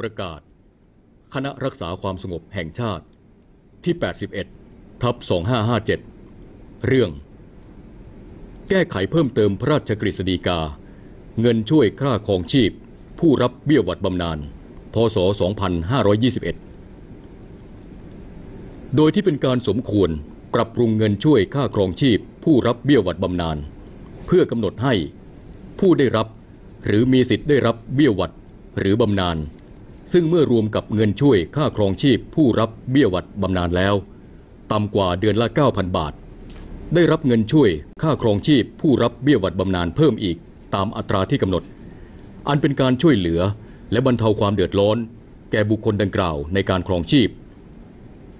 ประกาศ คณะรักษาความสงบแห่งชาติ ที่ 81 ทับ 2557 เรื่อง แก้ไขเพิ่มเติมพระราชกฤษฎีกา เงินช่วยค่าครองชีพ ผู้รับเบี้ยวัดบำนาญ พศ 2521 โดยที่เป็นการสมควรปรับปรุงเงินช่วยค่าครองชีพ ผู้รับเบี้ยวัดบำนาญ เพื่อกำหนดให้ผู้ได้รับหรือมีสิทธิ์ได้รับเบี้ยวัดหรือบำนาญ ซึ่งเมื่อรวมกับเงินช่วยค่าครองชีพผู้รับเบี้ยวัดบำนาญแล้ว ต่ำกว่าเดือนละ 9,000 บาท ได้รับเงินช่วยค่าครองชีพผู้รับเบี้ยวัดบำนาญเพิ่มอีกตามอัตราที่กำหนด อันเป็นการช่วยเหลือและบรรเทาความเดือดร้อน แก่บุคคลดังกล่าวในการครองชีพ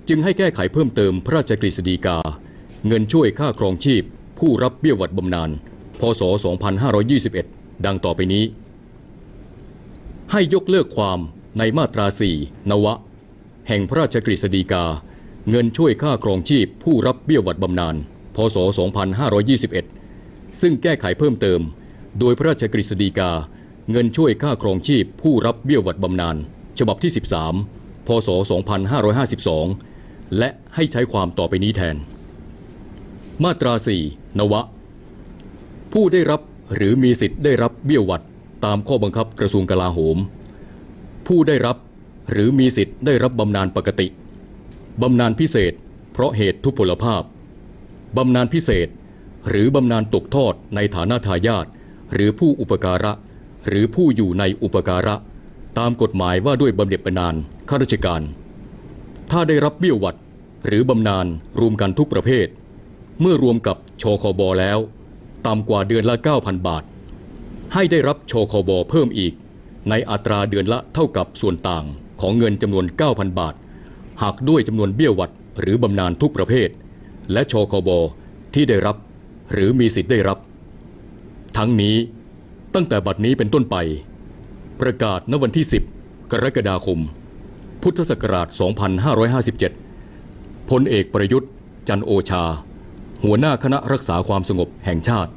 จึงให้แก้ไขเพิ่มเติมพระราชกฤษฎีกา เงินช่วยค่าครองชีพ ผู้รับเบี้ยวัดบำนาญพศ 2521 ดังต่อไปนี้ ให้ยกเลิกความ ในมาตรา4นวะ แห่งพระราชกฤษฎีกา เงินช่วยค่าครองชีพผู้รับเบี้ยหวัดบำนาญพศ 2521 ซึ่งแก้ไขเพิ่มเติม โดยพระราชกฤษฎีกา เงินช่วยค่าครองชีพผู้รับเบี้ยหวัดบำนาญฉบับที่ 13 พศ 2552 และให้ใช้ความต่อไปนี้แทน มาตรา4นวะ ผู้ได้รับหรือมีสิทธิ์ได้รับเบี้ยหวัดตามข้อบังคับกระทรวงกลาโหม ผู้ได้รับหรือมีสิทธิ์ได้รับบำนาญปกติ บำนาญพิเศษ เพราะเหตุทุพพลภาพ บำนาญพิเศษ หรือบำนาญตกทอดในฐานะทายาทหรือผู้อุปการะ หรือผู้อยู่ในอุปการะ ตามกฎหมายว่าด้วยบำเหน็จบำนาญข้าราชการ ถ้าได้รับเบี้ยหวัดหรือบำนาญรวมกันทุกประเภท เมื่อรวมกับชคบแล้วต่ำกว่าเดือนละ 9,000 บาท ให้ได้รับชคบเพิ่มอีก ในอัตราเดือนละเท่ากับส่วนต่างของเงินจำนวน 9,000 บาทหากด้วยจำนวนเบี้ยหวัดหรือบำนาญทุกประเภท และชคบที่ได้รับ หรือมีสิทธิ์ได้รับ ทั้งนี้ตั้งแต่บัดนี้เป็นต้นไป ประกาศณวันที่ 10 กรกฎาคม พุทธศักราช 2557 พลเอกประยุทธ์ จันโอชา หัวหน้าคณะรักษาความสงบแห่งชาติ